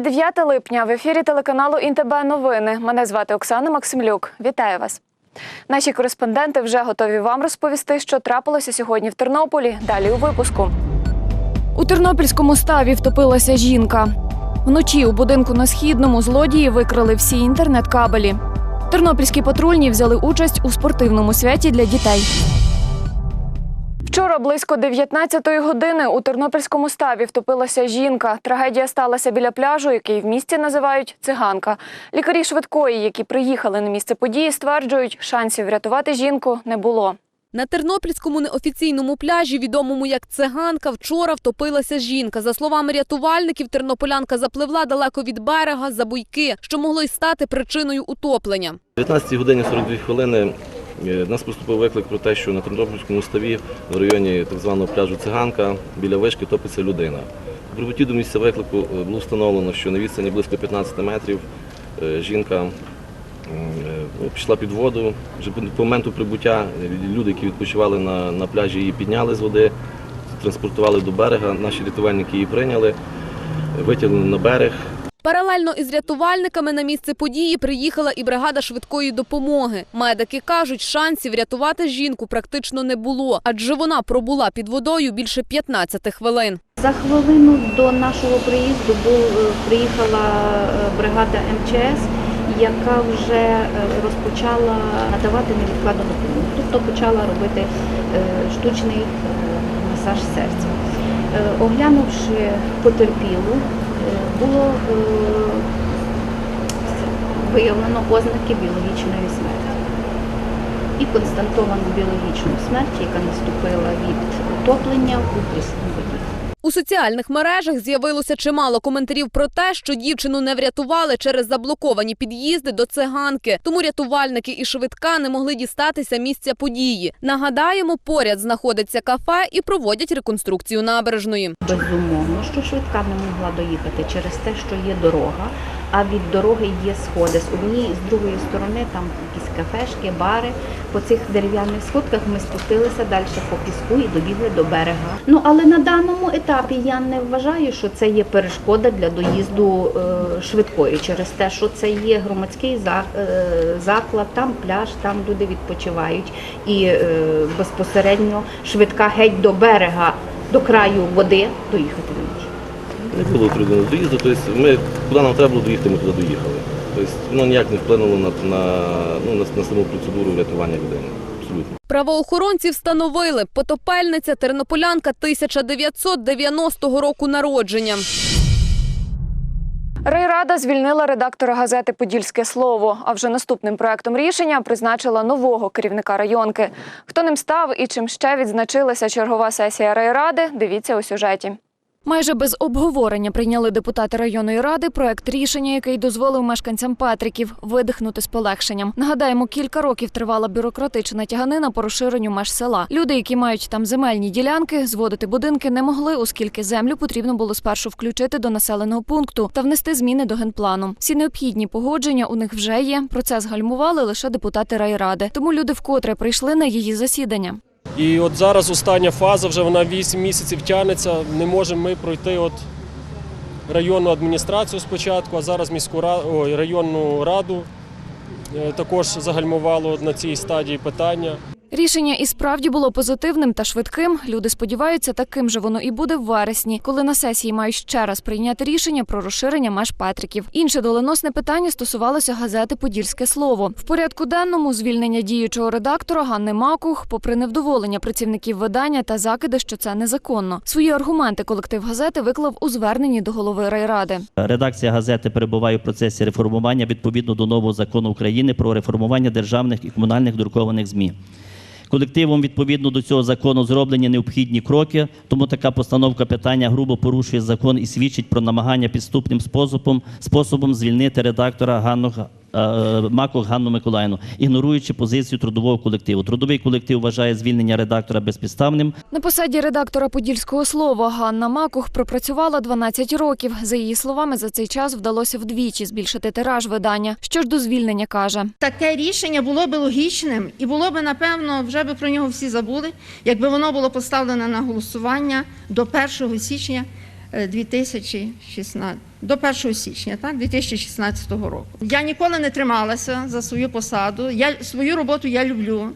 29 липня в ефірі телеканалу Інтеб новини. Мене звати Оксана Максимлюк. Вітаю вас. Наші кореспонденти вже готові вам розповісти, що трапилося сьогодні в Тернополі. Далі у випуску. У Тернопільському ставі втопилася жінка. Вночі у будинку на східному злодії викрали всі інтернет-кабелі. Тернопільські патрульні взяли участь у спортивному святі для дітей. Вчора близько 19-ї години у Тернопільському ставі втопилася жінка. Трагедія сталася біля пляжу, який в місті називають циганка. Лікарі швидкої, які приїхали на місце події, стверджують, шансів врятувати жінку не було. На тернопільському неофіційному пляжі, відомому як циганка, вчора втопилася жінка. За словами рятувальників, тернополянка запливла далеко від берега за буйки, що могло й стати причиною утоплення. О 19 годині 42 хвилини нас поступив виклик про те, що на Тернопільському ставі в районі так званого пляжу Циганка біля вишки топиться людина. У прибутті до місця виклику е, було встановлено, що на відстані близько 15 метрів е, жінка е, ну, пішла під воду. Вже по- моменту прибуття е, люди, які відпочивали на, на пляжі, її підняли з води, транспортували до берега. Наші рятувальники її прийняли, е, витягнули на берег. Паралельно із рятувальниками на місце події приїхала і бригада швидкої допомоги. Медики кажуть, шансів рятувати жінку практично не було, адже вона пробула під водою більше 15 хвилин. За хвилину до нашого приїзду був, е, приїхала е, бригада МЧС, яка вже е, розпочала надавати невідкладну допомогу. Тобто почала робити штучний масаж серця. Оглянувши потерпілу, було е, виявлено ознаки біологічної смерті. І констатовано біологічну смерть, яка наступила від утоплення у прісній воді. У соціальних мережах з'явилося чимало коментарів про те, що дівчину не врятували через заблоковані під'їзди до циганки. Тому рятувальники і швидка не могли дістатися місця події. Нагадаємо, поряд знаходиться кафе і проводять реконструкцію набережної. Безумовно, що швидка не могла доїхати через те, що є дорога, а від дороги є сходи. З однієї з другої сторони там якісь кафешки, бари. По цих дерев'яних сходках ми спустилися далі по піску і добігли до берега. Ну але на даному етапі я не вважаю, що це є перешкода для доїзду е, швидкої через те, що це є громадський е, заклад, там пляж, там люди відпочивають і е, безпосередньо швидка геть до берега до краю води доїхати не може. Не було трудного доїзду, тобто ми куди нам треба було доїхати, ми туди доїхали. Тобто воно ніяк не вплинуло на, на, ну, на, на саму процедуру врятування людини. Абсолютно. Правоохоронці встановили потопельниця тернополянка 1990 року народження. Райрада звільнила редактора газети Подільське слово. А вже наступним проектом рішення призначила нового керівника районки. Хто ним став і чим ще відзначилася чергова сесія райради? Дивіться у сюжеті. Майже без обговорення прийняли депутати районної ради проект рішення, який дозволив мешканцям Петриків видихнути з полегшенням. Нагадаємо, кілька років тривала бюрократична тяганина по розширенню меж села. Люди, які мають там земельні ділянки, зводити будинки не могли, оскільки землю потрібно було спершу включити до населеного пункту та внести зміни до генплану. Всі необхідні погодження у них вже є. Процес гальмували лише депутати райради. Тому люди вкотре прийшли на її засідання. І от зараз остання фаза, вже вона 8 місяців тягнеться. Не можемо ми пройти от районну адміністрацію спочатку, а зараз міську раду, ой, районну раду е, також загальмувало на цій стадії питання. Рішення і справді було позитивним та швидким. Люди сподіваються, таким же воно і буде в вересні, коли на сесії мають ще раз прийняти рішення про розширення меж Петриків. Інше доленосне питання стосувалося газети Подільське слово. В порядку денному звільнення діючого редактора Ганни Макух, попри невдоволення працівників видання та закиди, що це незаконно. Свої аргументи колектив газети виклав у зверненні до голови райради. Редакція газети перебуває в процесі реформування відповідно до нового закону України про реформування державних і комунальних друкованих ЗМІ. Колективом відповідно до цього закону зроблені необхідні кроки, тому така постановка питання грубо порушує закон і свідчить про намагання підступним способом, способом звільнити редактора Ганну Макох Ганну Миколаївну, ігноруючи позицію трудового колективу. Трудовий колектив вважає звільнення редактора безпідставним. На посаді редактора Подільського слова Ганна Макух пропрацювала 12 років. За її словами, за цей час вдалося вдвічі збільшити тираж видання. Що ж до звільнення каже. Таке рішення було би логічним і було би, напевно, вже би про нього всі забули, якби воно було поставлено на голосування до 1 січня е, 2016, до 1 січня, так, 2016 року. Я ніколи не трималася за свою посаду. Я свою роботу я люблю.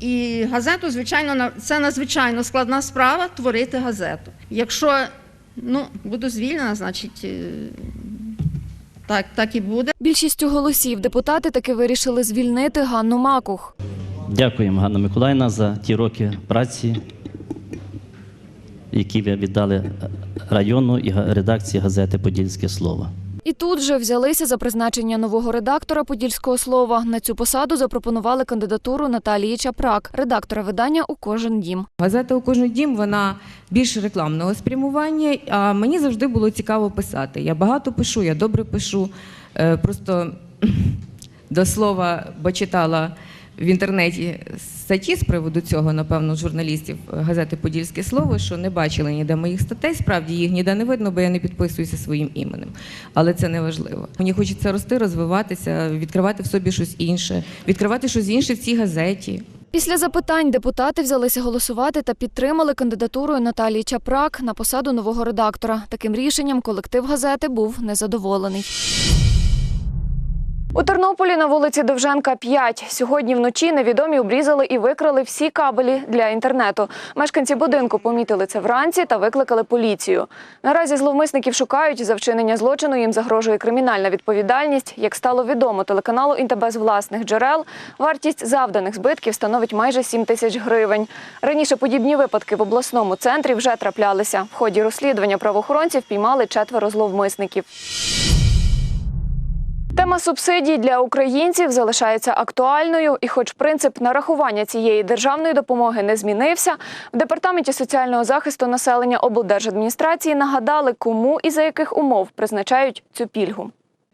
І газету, звичайно, на- це надзвичайно складна справа творити газету. Якщо ну, буду звільнена, значить е, так, так і буде. Більшістю голосів депутати таки вирішили звільнити Ганну Макух. Дякуємо, Ганна Миколаївна, за ті роки праці, які ви віддали району і редакції газети Подільське слово. І тут же взялися за призначення нового редактора Подільського слова. На цю посаду запропонували кандидатуру Наталії Чапрак, редактора видання у кожен дім. Газета у кожен дім вона більш рекламного спрямування. А мені завжди було цікаво писати. Я багато пишу, я добре пишу. Е, Просто до слова, бо читала в інтернеті статті з приводу цього, напевно, журналістів газети Подільське слово, що не бачили ніде моїх статей. Справді їх ніде не видно, бо я не підписуюся своїм іменем. Але це не важливо. Мені хочеться рости, розвиватися, відкривати в собі щось інше, відкривати щось інше в цій газеті. Після запитань депутати взялися голосувати та підтримали кандидатуру Наталії Чапрак на посаду нового редактора. Таким рішенням колектив газети був незадоволений. У Тернополі на вулиці Довженка 5. Сьогодні вночі невідомі обрізали і викрали всі кабелі для інтернету. Мешканці будинку помітили це вранці та викликали поліцію. Наразі зловмисників шукають. За вчинення злочину їм загрожує кримінальна відповідальність. Як стало відомо телеканалу «Інтебе» з власних джерел, вартість завданих збитків становить майже 7 тисяч гривень. Раніше подібні випадки в обласному центрі вже траплялися. В ході розслідування правоохоронців піймали четверо зловмисників. Тема субсидій для українців залишається актуальною, і, хоч принцип нарахування цієї державної допомоги не змінився, в департаменті соціального захисту населення облдержадміністрації нагадали, кому і за яких умов призначають цю пільгу.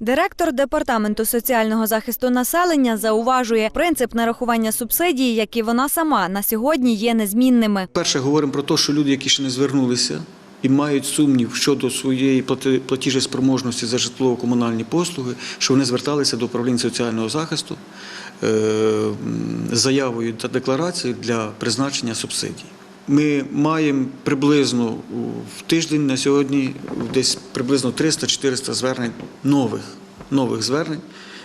Директор департаменту соціального захисту населення зауважує, принцип нарахування субсидії, як і вона сама, на сьогодні є незмінними. Перше, говоримо про те, що люди, які ще не звернулися і мають сумнів щодо своєї платіжеспроможності за житлово-комунальні послуги, що вони зверталися до управління соціального захисту е, з заявою та декларацією для призначення субсидій. Ми маємо приблизно в тиждень на сьогодні десь приблизно 300-400 звернень нових, нових звернень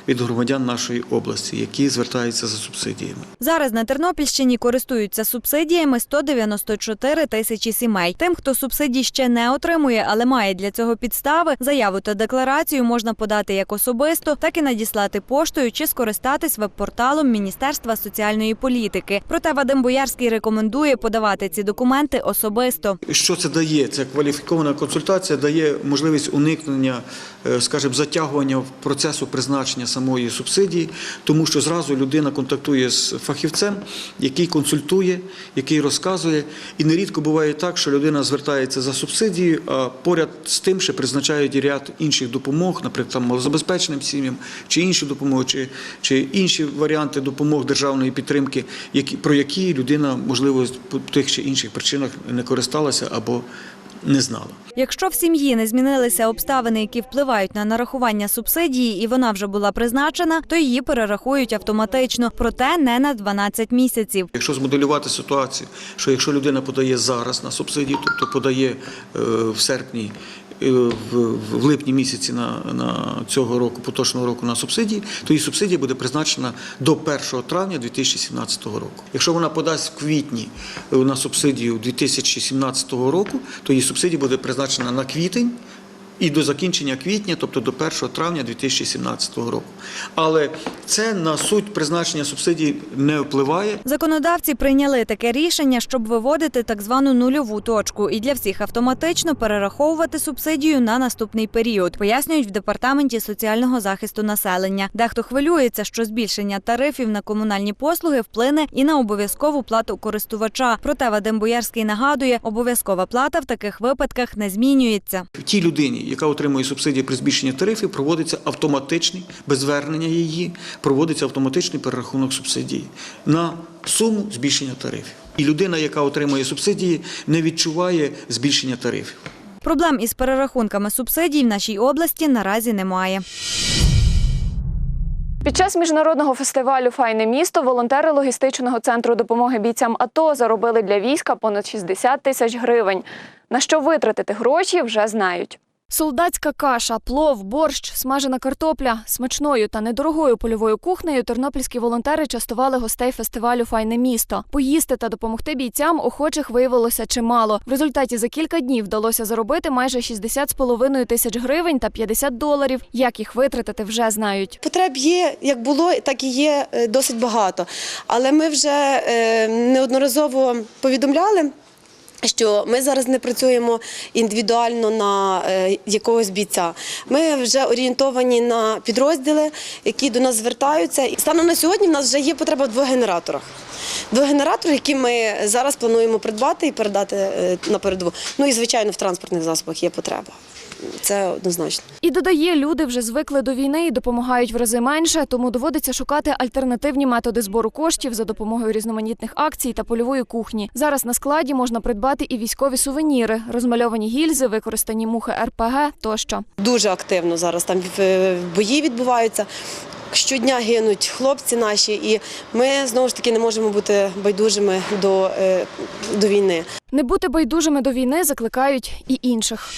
від громадян нашої області, які звертаються за субсидіями. Зараз на Тернопільщині користуються субсидіями 194 тисячі сімей. Тим, хто субсидій ще не отримує, але має для цього підстави, заяву та декларацію можна подати як особисто, так і надіслати поштою чи скористатись веб-порталом Міністерства соціальної політики. Проте Вадим Боярський рекомендує подавати ці документи особисто. Що це дає? Це кваліфікована консультація дає можливість уникнення, е, скажімо, затягування процесу призначення самої субсидії, тому що зразу людина контактує з фахівцем, який консультує, який розказує. І нерідко буває так, що людина звертається за субсидією, а поряд з тим ще призначають ряд інших допомог, наприклад, там, малозабезпеченим сім'ям, чи інші допомоги, чи, чи інші варіанти допомог державної підтримки, які, про які людина, можливо, по тих чи інших причинах не користалася або не знала. Якщо в сім'ї не змінилися обставини, які впливають на нарахування субсидії, і вона вже була призначена, то її перерахують автоматично, проте не на 12 місяців. Якщо змоделювати ситуацію, що якщо людина подає зараз на субсидію, тобто подає е, в серпні, в, в липні місяці на, на цього року, поточного року на субсидії, то її субсидія буде призначена до 1 травня 2017 року. Якщо вона подасть в квітні е, на субсидію 2017 року, то її субсидія буде призначена на квітень. І до закінчення квітня, тобто до 1 травня 2017 року. Але це на суть призначення субсидій не впливає. Законодавці прийняли таке рішення, щоб виводити так звану нульову точку і для всіх автоматично перераховувати субсидію на наступний період, пояснюють в департаменті соціального захисту населення. Дехто хвилюється, що збільшення тарифів на комунальні послуги вплине і на обов'язкову плату користувача. Проте Вадим Боярський нагадує, обов'язкова плата в таких випадках не змінюється. Тій людині, яка отримує субсидії при збільшенні тарифів, проводиться автоматичний, без звернення її, проводиться автоматичний перерахунок субсидії на суму збільшення тарифів. І людина, яка отримує субсидії, не відчуває збільшення тарифів. Проблем із перерахунками субсидій в нашій області наразі немає. Під час міжнародного фестивалю Файне місто волонтери логістичного центру допомоги бійцям АТО заробили для війська понад 60 тисяч гривень. На що витратити гроші, вже знають. Солдатська каша, плов, борщ, смажена картопля. Смачною та недорогою польовою кухнею тернопільські волонтери частували гостей фестивалю Файне місто. Поїсти та допомогти бійцям охочих виявилося чимало. В результаті за кілька днів вдалося заробити майже 60,5 тисяч гривень та 50 доларів. Як їх витратити, вже знають. Потреб є, як було, так і є е, досить багато. Але ми вже е, неодноразово повідомляли. Що ми зараз не працюємо індивідуально на е, якогось бійця. Ми вже орієнтовані на підрозділи, які до нас звертаються. Станом на сьогодні в нас вже є потреба в двох генераторах. Двох генераторів, які ми зараз плануємо придбати і передати е, на передову. Ну і звичайно в транспортних засобах є потреба. Це однозначно. І додає, люди вже звикли до війни і допомагають в рази менше, тому доводиться шукати альтернативні методи збору коштів за допомогою різноманітних акцій та польової кухні. Зараз на складі можна придбати і військові сувеніри, розмальовані гільзи, використані мухи РПГ тощо. Дуже активно зараз там е, бої відбуваються. Щодня гинуть хлопці наші, і ми знову ж таки не можемо бути байдужими до, е, до війни. Не бути байдужими до війни закликають і інших.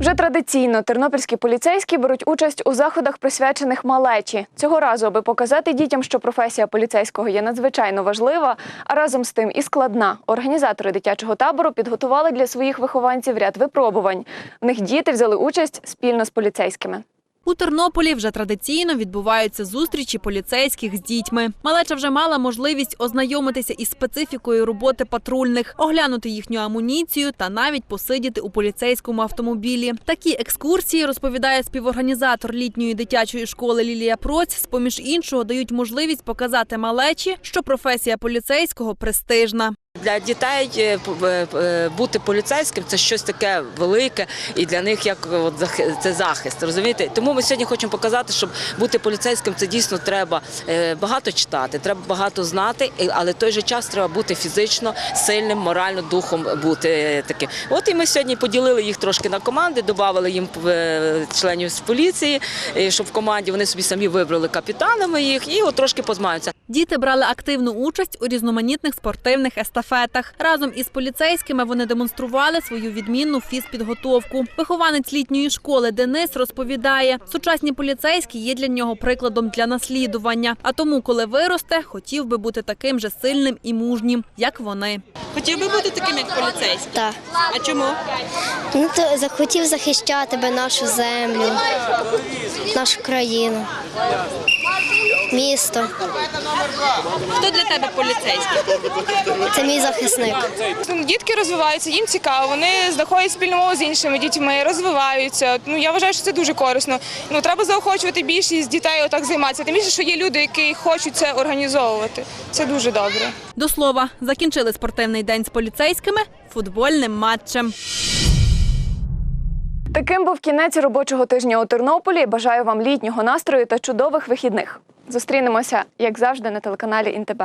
Вже традиційно тернопільські поліцейські беруть участь у заходах, присвячених малечі. Цього разу, аби показати дітям, що професія поліцейського є надзвичайно важлива, а разом з тим і складна. Організатори дитячого табору підготували для своїх вихованців ряд випробувань. В них діти взяли участь спільно з поліцейськими. У Тернополі вже традиційно відбуваються зустрічі поліцейських з дітьми. Малеча вже мала можливість ознайомитися із специфікою роботи патрульних, оглянути їхню амуніцію та навіть посидіти у поліцейському автомобілі. Такі екскурсії розповідає співорганізатор літньої дитячої школи Лілія Проць. З поміж іншого дають можливість показати малечі, що професія поліцейського престижна. Для дітей е, е, е, бути поліцейським це щось таке велике, і для них як от це захист. Розумієте? Тому ми сьогодні хочемо показати, щоб бути поліцейським, це дійсно треба багато читати, треба багато знати, але в той же час треба бути фізично сильним, морально духом бути таким. От і ми сьогодні поділили їх трошки на команди, додали їм членів з поліції, щоб в команді вони собі самі вибрали капітанами їх і от трошки позмаються. Діти брали активну участь у різноманітних спортивних естафетах. Разом із поліцейськими вони демонстрували свою відмінну фізпідготовку. Вихованець літньої школи Денис розповідає, сучасні поліцейські є для нього прикладом для наслідування. А тому, коли виросте, хотів би бути таким же сильним і мужнім, як вони. Хотів би бути таким, як поліцейський? Так. А чому? Ну, то захотів захищати би нашу землю, нашу країну, місто. Хто для тебе поліцейський? Це мій захисник. Дітки розвиваються, їм цікаво. Вони знаходять спільну мову з іншими дітьми, розвиваються. Ну я вважаю, що це дуже корисно. Ну треба заохочувати більшість дітей отак займатися. Тим більше, що є люди, які хочуть це організовувати. Це дуже добре. До слова, закінчили спортивний день з поліцейськими футбольним матчем. Таким був кінець робочого тижня у Тернополі. Бажаю вам літнього настрою та чудових вихідних. Зустрінемося, як завжди, на телеканалі ІНТБ.